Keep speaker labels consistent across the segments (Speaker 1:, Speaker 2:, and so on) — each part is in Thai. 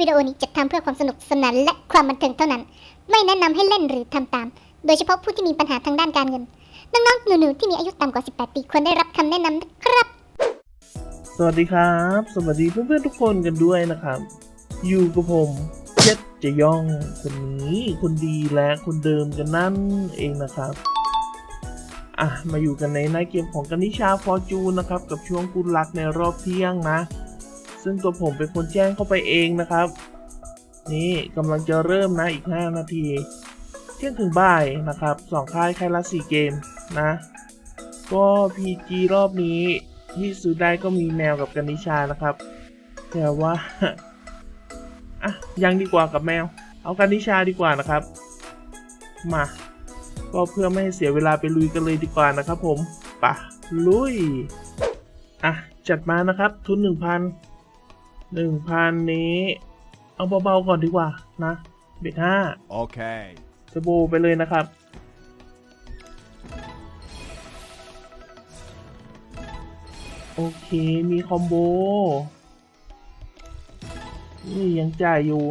Speaker 1: วิดีโอนี้จัดทำเพื่อความสนุกสนานและความบันเทิงเท่านั้น ไม่แนะนำให้เล่นหรือทำตาม โดยเฉพาะผู้ที่มีปัญหาทางด้านการเงิน น้องๆ หนูๆ ที่มีอายุต่ำกว่า 18 ปีควรได้รับคำแนะนำนะครับ
Speaker 2: สวัสดีครับ สวัสดีเพื่อนๆทุกคนกันด้วยนะครับ อยู่กับผมเจ็ดจะย่องคนนี้คนดีและคนเดิมกันนั่นเองนะครับ อะ มาอยู่กันในในเกมของกันิชาฟอร์จูนนะครับ กับช่วงกุลลักในรอบเที่ยงนะ ซึ่งตัวผมเป็นคนแจ้งเข้าไปเองนะครับ นี่กำลังจะเริ่มนะอีก 5 นาที เที่ยงถึงบ่ายนะครับสองค่ายค่ายละสี่เกมนะ ก็ PG รอบนี้ที่ซื้อได้ก็มีแมวกับกันิชานะครับ แต่ว่าอะยังดีกว่ากับแมว เอากันิชาดีกว่านะครับ มา ก็เพื่อไม่ให้เสียเวลาไปลุยกันเลยดีกว่านะครับ ผมปะลุยอะจัดมานะครับทุนหนึ่งพัน หนึ่งพันนี้ เอาเบาๆก่อนดีกว่านะเบ็ดห้า
Speaker 3: Okay.
Speaker 2: เทอร์โบไปเลยนะครับ โอเคมีคอมโบ นี่ยังจ่ายอยู่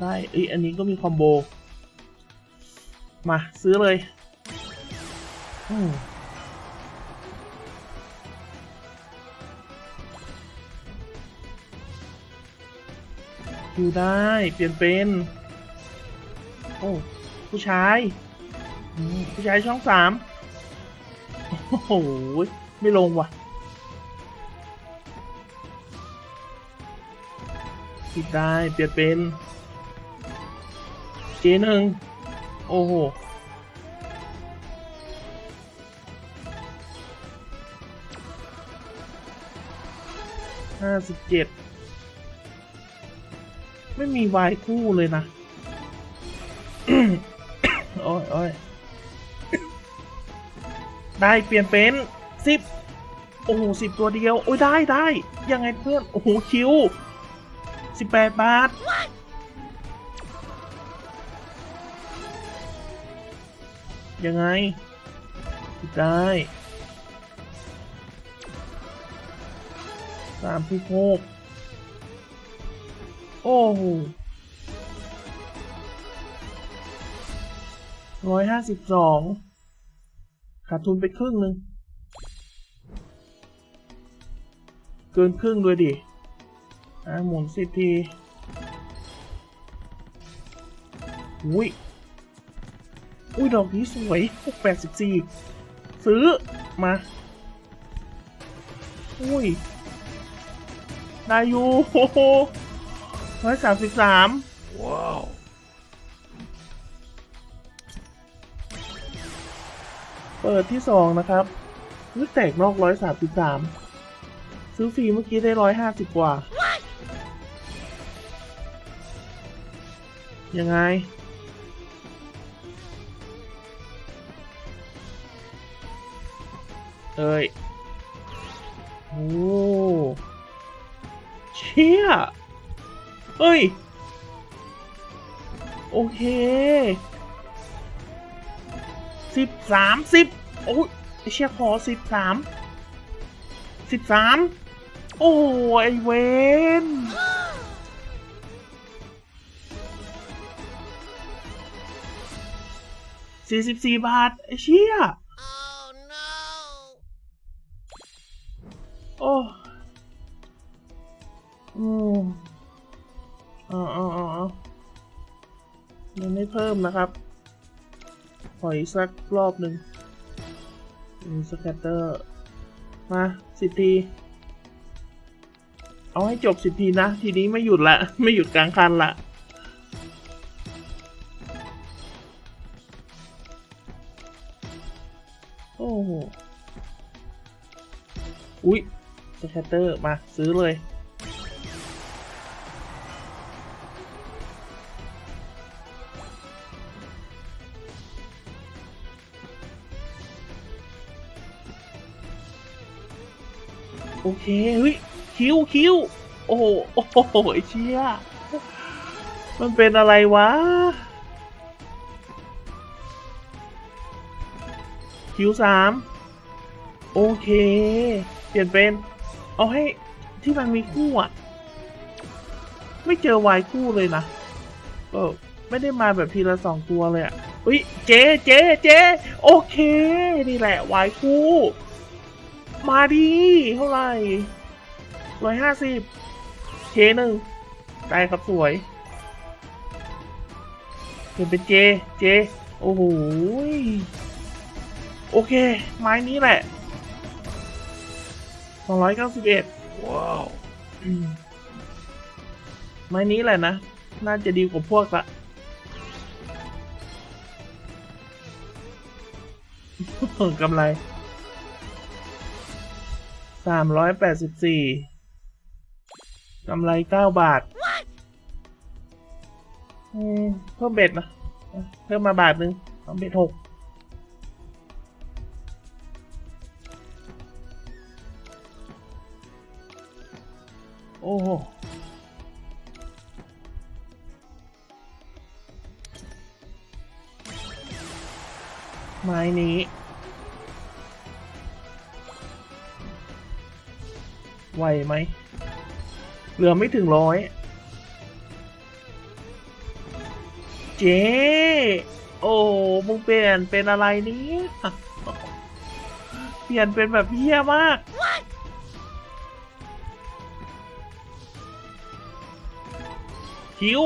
Speaker 2: ได้เอ้ยอันนี้ก็มีคอมโบ มาซื้อเลย อืม อยู่ได้เปลี่ยนเป็นโอ้ผู้ชายผู้ชายช่องสามโอ้โหไม่ลงว่ะปิดได้เปลี่ยนเป็นเจหนึ่งโอ้โหห้าสิบเจ็ด ไม่มีวายคู่เลยนะโอ้ยโอ้ยได้เปลี่ยนเป็นสิบโอ้โหสิบตัวเดียว โอ้ยได้ได้ ยังไงเพื่อน โอ้โห คิวสิบแปดบาท ยังไง ได้สามสิบหก โอ้โหร้อยห้าสิบสองขาดทุนไปครึ่งหนึ่ง เกินครึ่งด้วยดิอะหมุนสิบทีอุ้ย อุ้ย ดอกนี้สวยหกแปดสิบสี่ซื้อ มา อุ้ย ได้อยู่โอ้โห ร้อยสามสิบสาม
Speaker 3: Wow.
Speaker 2: เปิดที่สองนะครับนึกแตกนอกร้อยสามสิบสามซื้อฟรีเมื่อกี้ได้ร้อยห้าสิบกว่า ยังไง เอ้ย โอ้ เชี่ย เอ้ย โอเคสิบสามสิบโอ้ยไอ้เชี่ยขอสิบสามสิบสามโอ้ยไอเวนสี่สิบสี่บาทไอ้เชี่ย
Speaker 3: Oh no.
Speaker 2: โอ้ อ๋ออ๋ออ๋อยังไม่เพิ่มนะครับขออีกสักรอบหนึ่งมีสแกตเตอร์ มาสิบที เอาให้จบสิบทีนะ ทีนี้ไม่หยุดละ ไม่หยุดกลางคันละโอ้โห อุ๊ยสแกตเตอร์ มาซื้อเลย โอเคเฮ้ยคิวคิวโอ้โหโอ้โหไอ้เชี่ยมันเป็นอะไรวะ คิวสามโอเค เปลี่ยนเป็น เอาให้ที่มันมีคู่อะ ไม่เจอวายคู่เลยนะก็ไม่ได้มาแบบทีละสองตัวเลยอะอุ้ยเจ๊เจ๊เจ๊โอเค นี่แหละวายคู่ มาดีเท่าไหร่ร้อยห้าสิบเคหนึ่งได้ครับสวยเปลี่ยนเป็นเจ เจ โอ้โห โอเค ไม้นี้แหละสองร้อยเก้าสิบเอ็ด
Speaker 3: Wow.
Speaker 2: ไม้นี้แหละนะ น่าจะดีกว่าพวกละกำไร สามร้อยแปดสิบสี่กำไรเก้าบาทอืมเพิ่มเบ็ดนะเพิ่มมาบาทหนึ่งเอาเบ็ดหกโอ้โหไม้นี้ ไหวไหม เหลือไม่ถึงร้อย เจ๊โอ้ มึงเปลี่ยนเป็นอะไรนี้ เปลี่ยนเป็นแบบเฮี้ยมาก คิว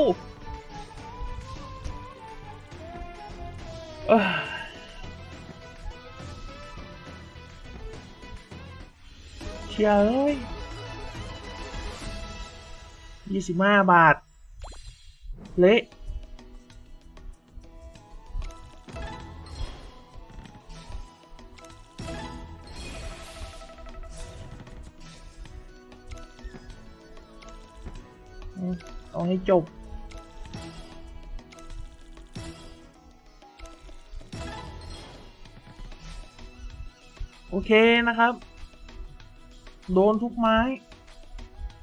Speaker 2: เอ้ยเชียร์เอ้ย ยี่สิบห้าบาท เละเอาให้จบโอเคนะครับ โดนทุกไม้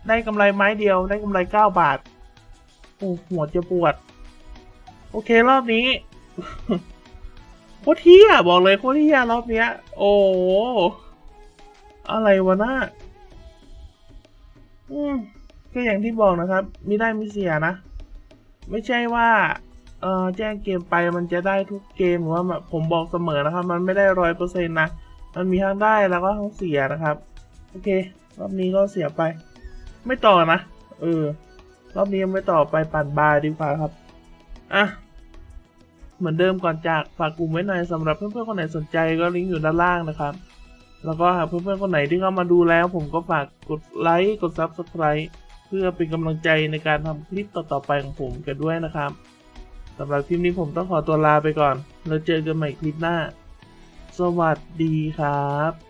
Speaker 2: ได้กำไรไม้เดียวได้กำไรเก้าบาทโอ้หัวจะปวด โอเครอบนี้โคตรเที่ยบอกเลยโคตรเที่ยรอบเนี้ย โอ้อะไรวะน่าอืมก็อย่างที่บอกนะครับ มีได้มีเสียนะ ไม่ใช่ว่าเออแจ้งเกมไปมันจะได้ทุกเกมหรือว่าแบบผมบอกเสมอนะครับ มันไม่ได้ร้อยเปอร์เซ็นต์นะ มันมีทั้งได้แล้วก็ทั้งเสียนะครับ โอเค รอบนี้ก็เสียไป ไม่ต่อนะเออ รอบนี้ไม่ต่อไปปั่นบาร์ดีกว่าครับ อะ เหมือนเดิมก่อนจากฝากกลุ่มไว้หน่อยสำหรับเพื่อนๆคนไหนสนใจก็ลิงก์อยู่ด้านล่างนะครับ แล้วก็หากเพื่อนๆคนไหนที่เข้ามาดูแล้ว ผมก็ฝากกดไลค์กด Subscribe เพื่อเป็นกำลังใจในการทำคลิปต่อๆไปของผมกันด้วยนะครับสำหรับคลิปนี้ผมต้องขอตัวลาไปก่อน แล้วเจอกันใหม่คลิปหน้า สวัสดีครับ